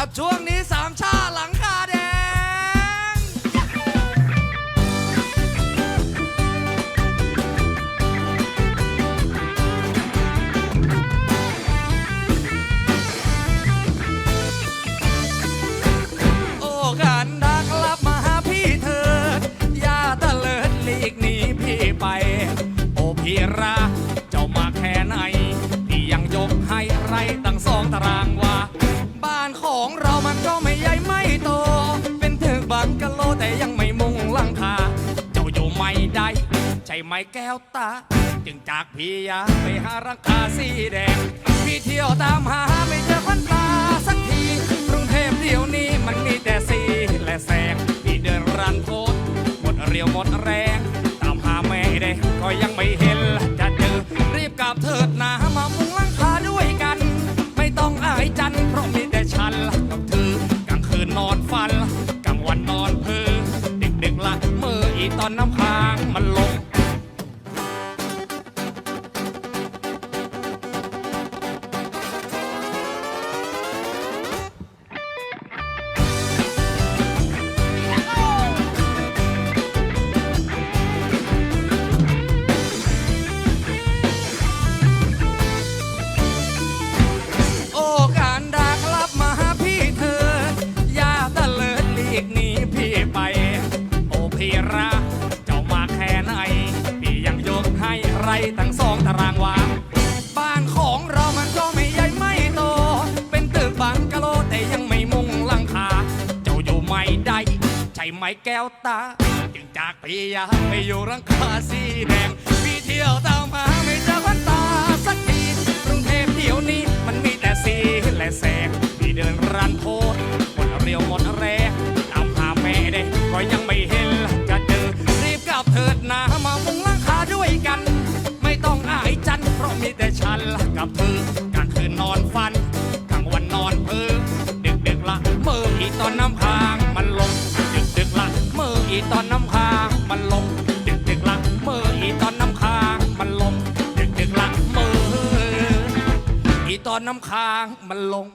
อะช่วงนี้สามชาหลังคาแดง โอ้กันดากลับมาหาพี่เธอ อย่าตะเลิดหลีกหนีพี่ไป โอ้พี่รักเจ้ามาแค่ไหน พี่ยังยกให้ไรตั้งสองตารางวา ไม้แก้วตา จึงจากพี่ยาไปหารังคาสีแดง พี่เที่ยวตามหาไม่เจอควันตาสักทีกรุงเทพเดี๋ยวนี้มันมีแต่สีและแสง พี่เดินรันโทษหมดเรียวหมดแรง ตามหาแม่ได้กก็ยังไม่เห็นจะเจอรีบกลับเถิดนะ วาง บ้านของเรามันก็ไม่ใหญ่ไม่โต เป็นตึกบังกะโลแต่ยังไม่มุงหลังคา เจ้าอยู่ไม่ได้ใช่ไหมแก้วตา จึงจากพี่ยาไปอยู่รังคาสีแดงพี่เที่ยว ตอนน้ำค้างมันลงดึกดึกละเมื่ออีตอนน้ำค้างมันลงดึกดึกละเมื่ออีตอนน้ำค้างมันลงดึกดึกละเมื่ออีตอนน้ำค้างมันลง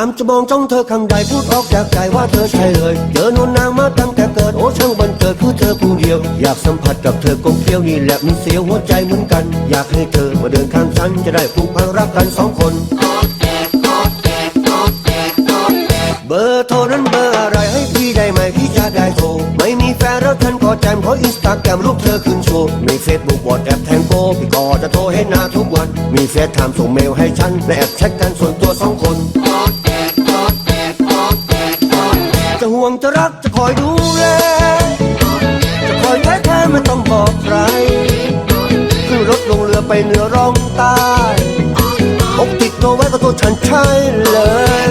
ามจะมองจ้องเธอข้างใดพูดออกจากใจว่าเธอใช่เลยเจอนวนนางมาตั้งแต่เกิดโอ้ช่างบันเกิดคือเธอผู้เดียว อยากสัมผัสกับเธอกลมเกลียวนี่แหละมันเสียวหัวใจเหมือนกัน อยากให้เธอมาเดินข้างฉันจะได้ผูกพันรักกันสองคนเบอร์โทรนั้นเบอร์อะไรให้พี่ได้ไหมพี่จะได้โทรไม่มีแฟนแล้วฉันก็แจมเพราะอินสตาแกรมรูปเธอขึ้นโชว์มีเฟซบุ๊กวอทแอปแทงโกพี่ก็จะโทรให้นาทุกวัน มีเฟซไทม์ส่งเมลให้ฉันและแอบแชทกันส่วนตัวสองคน รือร่องใต้อกติดตัวไว้ก็ตัวฉันใช่เลย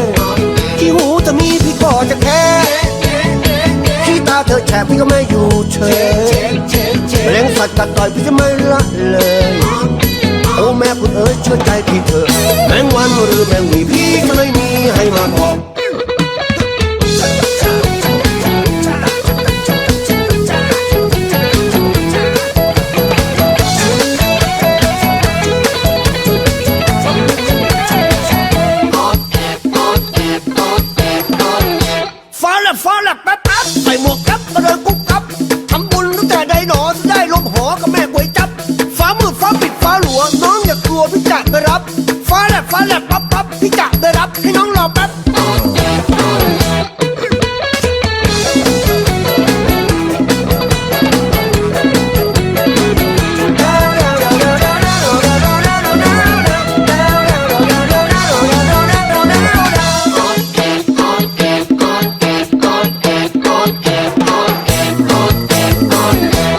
ที่หูจะมีพี่ก็จะแค่ที่ตาเธอแฉะพี่ก็ไม่อยู่เฉยแมลงสัตว์กัดต่อยพี่จะไม่ละเลยโอ้แม่คุณเอ๋ยเชื่อใจพี่เถอะแมงวันหรือแมงวีพี่ก็ไม่มีให้มาบอก ฟ้าแลบฟ้าแลบปั๊บปั๊บพี่จะไปรับให้น้องรอแป๊บ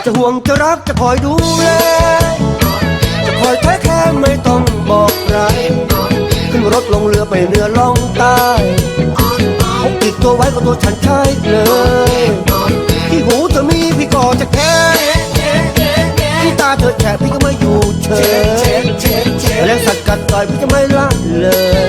จะห่วงจะรักจะคอยดูแลจะคอยแท้แค่ไม่ รถลงเรือไปเรือล่องใต้พกติดตัวไว้ก็ตัวฉันใช่เลย ที่หูเธอมีพี่ก็จะแค่ที่ตาเธอแฉะพี่ก็ไม่อยู่เฉเฉยแรงสัตว์กัดต่อยพี่จะไม่ละเลย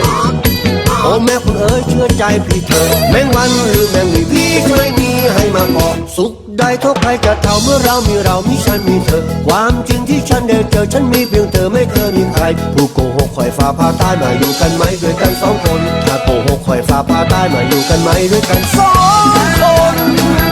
โอ้แม่คุณเอ๋ยเชื่อใจพี่เธอ แมงวันหรือแมงวีพี่จะไม่มีให้มาเกาะสุข ได้ท่าใครจะเท่าเมื่อเรามีเรามีฉันมีเธอ ความจริงที่ฉันได้เจอฉันมีเพียงเธอไม่เคยมีใคร ผู้โกหกคอยฟ้าพาตายมาอยู่กันไหมด้วยกันสองคนถ้าโกหกคอยฟ้าพาตายมาอยู่กันไหมด้วยกันสองคน